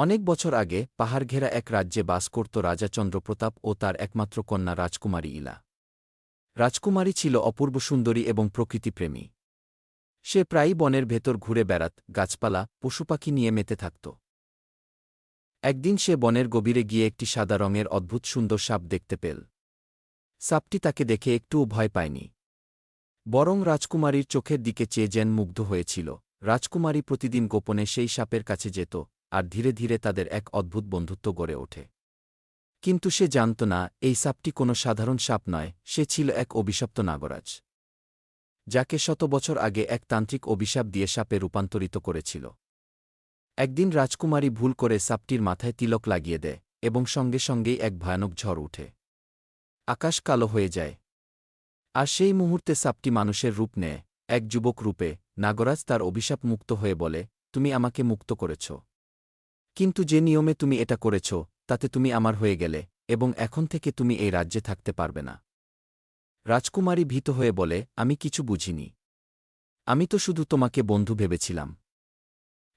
অনেক বছর আগে পাহাড় ঘেরা এক রাজ্যে বাস করত রাজা চন্দ্রপ্রতাপ ও তার একমাত্র কন্যা রাজকুমারী ইলা। রাজকুমারী ছিল অপূর্ব সুন্দরী এবং প্রকৃতিপ্রেমী। সে প্রায়ই বনের ভেতর ঘুরে বেড়াত, গাছপালা, পশুপাখি নিয়ে মেতে থাকত। একদিন সে বনের গভীরে গিয়ে একটি সাদা রঙের অদ্ভুত সুন্দর সাপ দেখতে পেল। সাপটি তাকে দেখে একটুও ভয় পায়নি। বরং রাজকুমারীর চোখের দিকে চেয়ে যেন মুগ্ধ হয়েছিল। রাজকুমারী প্রতিদিন গোপনে সেই সাপের কাছে যেত আর ধীরে ধীরে তাদের এক অদ্ভুত বন্ধুত্ব গড়ে ওঠে। কিন্তু সে জানত না, এই সাপটি কোনো সাধারণ সাপ নয়, সে ছিল এক অভিশপ্ত নাগরাজ। যাকে শত বছর আগে এক তান্ত্রিক অভিশাপ দিয়ে সাপে রূপান্তরিত করেছিল। একদিন রাজকুমারী ভুল করে সাপটির মাথায় তিলক লাগিয়ে দেয় এবং সঙ্গে সঙ্গেই এক ভয়ানক ঝড় উঠে আকাশ কালো হয়ে যায়। আর সেই মুহূর্তে সাপটি মানুষের রূপ নেয়, এক যুবক রূপে। নাগরাজ তার অভিশাপ মুক্ত হয়ে বলে, তুমি আমাকে মুক্ত করেছ। কিন্তু যে নিয়মে তুমি এটা করেছ, তাতে তুমি আমার হয়ে গেলে, এবং এখন থেকে তুমি এই রাজ্যে থাকতে পারবে না। রাজকুমারী ভীত হয়ে বলে, আমি কিছু বুঝিনি। আমি তো শুধু তোমাকে বন্ধু ভেবেছিলাম।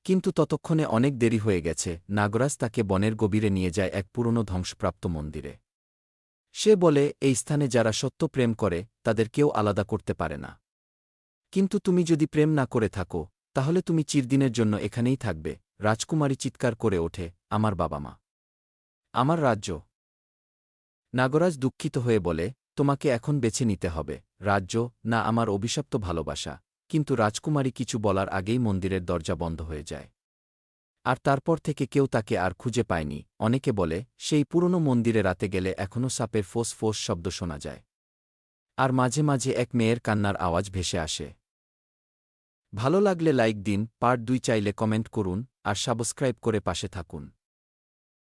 কিন্তু ততক্ষণে অনেক দেরি হয়ে গেছে, নাগরাজ তাকে বনের গভীরে নিয়ে যায় এক পুরনো ধ্বংসপ্রাপ্ত মন্দিরে। সে বলে, এই স্থানে যারা সত্য প্রেম করে, তাদের কেউ আলাদা করতে পারে না। কিন্তু তুমি যদি প্রেম না করে থাকো, তাহলে তুমি চিরদিনের জন্য এখানেই থাকবে। রাজকুমারী চিৎকার করে ওঠে, আমার বাবা মা। আমার রাজ্য। নাগরাজ দুঃখিত হয়ে বলে, তোমাকে এখন বেছে নিতে হবে। রাজ্য, না আমার অভিশপ্ত ভালোবাসা। কিন্তু রাজকুমারী কিছু বলার আগেই মন্দিরের দরজা বন্ধ হয়ে যায়। আর তারপর থেকে কেউ তাকে আর খুঁজে পায়নি। অনেকে বলে, সেই পুরনো মন্দিরে রাতে গেলে এখনও সাপের ফোস ফোস শব্দ শোনা যায়। আর মাঝে মাঝে এক মেয়ের কান্নার আওয়াজ ভেসে আসে। ভালো লাগলে লাইক দিন পার্ট দুই চাইলে কমেন্ট করুন আর সাবস্ক্রাইব করে পাশে থাকুন।